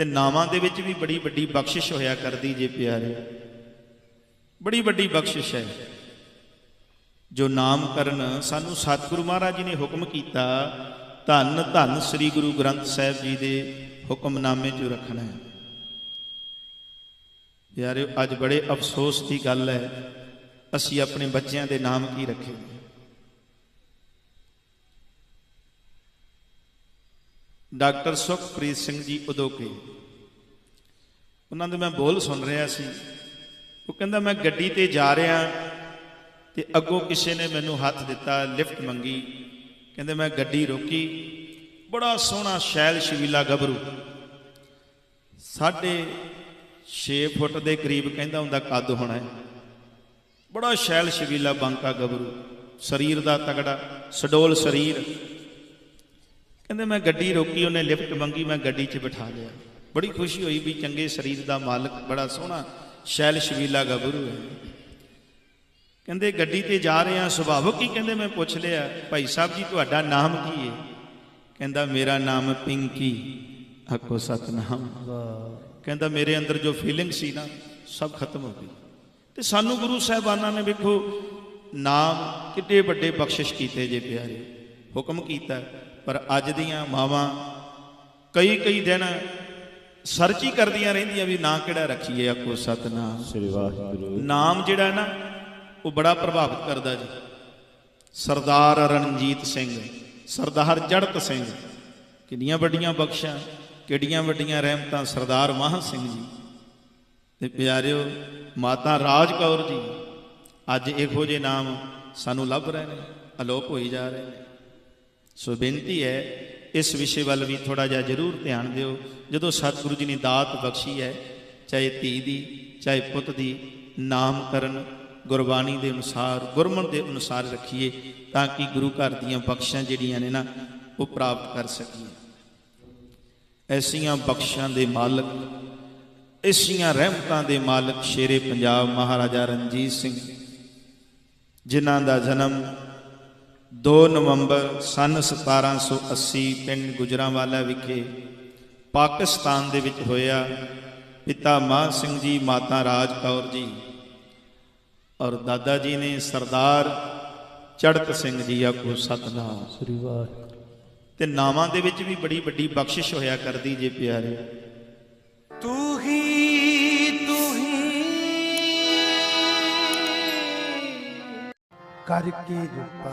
ਤੇ ਨਾਵਾਂ ਦੇ ਵਿੱਚ ਵੀ ਬੜੀ ਵੱਡੀ ਬਖਸ਼ਿਸ਼ ਹੋਇਆ ਕਰਦੀ ਜੇ ਪਿਆਰੇ। ਬੜੀ ਵੱਡੀ ਬਖਸ਼ਿਸ਼ ਹੈ। ਜੋ ਨਾਮ ਕਰਨ ਸਾਨੂੰ ਸਤਿਗੁਰੂ ਮਹਾਰਾਜ ਜੀ ਨੇ ਹੁਕਮ ਕੀਤਾ, ਧੰਨ ਧੰਨ ਸ੍ਰੀ ਗੁਰੂ ਗ੍ਰੰਥ ਸਾਹਿਬ ਜੀ ਦੇ ਹੁਕਮਨਾਮੇ 'ਚ ਰੱਖਣਾ ਹੈ। ਯਾਰਿਓ ਅੱਜ ਬੜੇ ਅਫਸੋਸ ਦੀ ਗੱਲ ਹੈ, ਅਸੀਂ ਆਪਣੇ ਬੱਚਿਆਂ ਦੇ ਨਾਮ ਕੀ ਰੱਖੇ ਡਾਕਟਰ ਸੁਖਪ੍ਰੀਤ ਸਿੰਘ ਜੀ ਉਦੋਕੇ ਉਹਨਾਂ ਦੇ ਮੈਂ ਬੋਲ ਸੁਣ ਰਿਹਾ ਸੀ। ਉਹ ਕਹਿੰਦਾ, ਮੈਂ ਗੱਡੀ ਤੇ ਜਾ ਰਿਹਾ ਤੇ ਅੱਗੋਂ ਕਿਸੇ ਨੇ ਮੈਨੂੰ ਹੱਥ ਦਿੱਤਾ, ਲਿਫਟ ਮੰਗੀ। ਕਹਿੰਦੇ, ਮੈਂ ਗੱਡੀ ਰੋਕੀ। ਬੜਾ ਸੋਹਣਾ ਸ਼ੈਲ ਸ਼ਵੀਲਾ ਗੱਭਰੂ। ਸਾਢੇ 6 ਫੁੱਟ ਦੇ ਕਰੀਬ ਕਹਿੰਦਾ ਹੁੰਦਾ, ਕੱਦ ਹੋਣਾ ਹੈ। ਬੜਾ ਸ਼ੈਲ ਸ਼ਵੀਲਾ ਬਾਂਕਾ ਗੱਭਰੂ। ਸਰੀਰ ਦਾ ਤਗੜਾ ਸਡੋਲ ਸਰੀਰ। ਕਹਿੰਦੇ ਮੈਂ ਗੱਡੀ ਰੋਕੀ, ਉਹਨੇ ਲਿਫਟ ਮੰਗੀ, ਮੈਂ ਗੱਡੀ 'ਚ ਬਿਠਾ ਲਿਆ। ਬੜੀ ਖੁਸ਼ੀ ਹੋਈ ਵੀ ਚੰਗੇ ਸਰੀਰ ਦਾ ਮਾਲਕ ਬੜਾ ਸੋਹਣਾ, ਸ਼ੈਲ ਸ਼ਵੀਲਾ ਗੱਭਰੂ ਹੈ। ਕਹਿੰਦੇ ਗੱਡੀ ਤੇ ਜਾ ਰਹੇ ਆ ਸੁਭਾਵਕ ਹੀ ਕਹਿੰਦੇ ਮੈਂ ਪੁੱਛ ਲਿਆ, ਭਾਈ ਸਾਹਿਬ ਜੀ, ਤੁਹਾਡਾ ਨਾਮ ਕੀ ਹੈ ਕਹਿੰਦਾ, ਮੇਰਾ ਨਾਮ ਪਿੰਕੀ, ਆਖੋ ਸਤਨਾਮ। ਕਹਿੰਦਾ, ਮੇਰੇ ਅੰਦਰ ਜੋ ਫੀਲਿੰਗ ਸੀ ਨਾ, ਸਭ ਖਤਮ ਹੋ ਗਈ। ਤੇ ਸਾਨੂੰ ਗੁਰੂ ਸਾਹਿਬਾਨਾਂ ਨੇ ਵੇਖੋ, ਨਾਮ ਕਿੱਡੇ ਵੱਡੇ ਬਖਸ਼ਿਸ਼ ਕੀਤੇ ਜੇ ਪਿਆਰੇ। ਹੁਕਮ ਕੀਤਾ ਪਰ ਅੱਜ ਦੀਆਂ ਮਾਵਾਂ ਕਈ ਕਈ ਦਿਨ ਸਰਚ ਹੀ ਕਰਦੀਆਂ ਰਹਿੰਦੀਆਂ ਵੀ ਨਾਂ ਕਿਹੜਾ ਰੱਖੀਏ ਆਖੋ ਸਤਨਾਮ। ਸ੍ਰੀ ਵਾਹਿਗੁਰੂ। ਨਾਮ ਜਿਹੜਾ ਨਾ ਉਹ ਬੜਾ ਪ੍ਰਭਾਵਿਤ ਕਰਦਾ ਜੀ। ਸਰਦਾਰ ਰਣਜੀਤ ਸਿੰਘ ਸਰਦਾਰ ਜੜਤ ਸਿੰਘ। ਕਿੰਨੀਆਂ ਵੱਡੀਆਂ ਬਖਸ਼ਾਂ ਕਿੱਡੀਆਂ ਵੱਡੀਆਂ ਰਹਿਮਤਾਂ ਸਰਦਾਰ ਮਹਾਂ ਸਿੰਘ ਜੀ। ਤੇ ਪਿਆਰਿਓ ਮਾਤਾ ਰਾਜ ਕੌਰ ਜੀ ਅੱਜ ਇਹੋ ਜਿਹੇ ਨਾਮ ਸਾਨੂੰ ਲੱਭ ਰਹੇ ਨੇ ਅਲੋਪ ਹੋਈ ਜਾ ਰਹੇ ਨੇ। ਸੋ ਬੇਨਤੀ ਹੈ, ਇਸ ਵਿਸ਼ੇ ਵੱਲ ਵੀ ਥੋੜਾ ਜਿਹਾ ਜ਼ਰੂਰ ਧਿਆਨ ਦਿਓ। ਜਦੋਂ ਸਤਿਗੁਰੂ ਜੀ ਨੇ ਦਾਤ ਬਖਸ਼ੀ ਹੈ, ਚਾਹੇ ਧੀ ਦੀ, ਚਾਹੇ ਪੁੱਤ ਦੀ, ਨਾਮਕਰਨ ਗੁਰਬਾਣੀ ਦੇ ਅਨੁਸਾਰ ਗੁਰਮਨ ਦੇ ਅਨੁਸਾਰ ਰੱਖੀਏ, ਤਾਂ ਕਿ ਗੁਰੂ ਘਰ ਦੀਆਂ ਬਖਸ਼ਾਂ ਜਿਹੜੀਆਂ ਨੇ ਨਾ, ਉਹ ਪ੍ਰਾਪਤ ਕਰ ਸਕੀਏ। ਐਸੀਆਂ ਬਖਸ਼ਾਂ ਦੇ ਮਾਲਕ, ਐਸੀਆਂ ਰਹਿਮਤਾਂ ਦੇ ਮਾਲਕ ਸ਼ੇਰੇ ਪੰਜਾਬ ਮਹਾਰਾਜਾ ਰਣਜੀਤ ਸਿੰਘ, ਜਿਨ੍ਹਾਂ ਦਾ ਜਨਮ 2 ਨਵੰਬਰ ਸਨ 1780 ਪਿੰਡ ਗੁਜਰਾਵਾਲਾ ਵਿਖੇ ਪਾਕਿਸਤਾਨ ਦੇ ਵਿੱਚ ਹੋਇਆ ਪਿਤਾ ਮਾਨ ਸਿੰਘ ਜੀ ਮਾਤਾ ਰਾਜ ਕੌਰ ਜੀ ਔਰ ਦਾਦਾ ਜੀ ਨੇ ਸਰਦਾਰ ਚੜਤ ਸਿੰਘ ਜੀ ਆਖੋ ਸਤਨਾਮ। ਸ੍ਰੀ ਵਾਹਿਗੁਰੂ। ਤੇ ਨਾਵਾਂ ਦੇ ਵਿੱਚ ਵੀ ਬੜੀ ਵੱਡੀ ਬਖਸ਼ਿਸ਼ ਹੋਇਆ ਕਰਦੀ ਜੇ ਪਿਆਰੇ। ਤੂੰ ਹੀ ਕਰਕੇ ਰੂਪਾ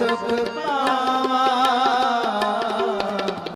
ਨਾਨਕ ਨਾਮ ਜਪਤ ਸੁਖ ਪਾਵਾ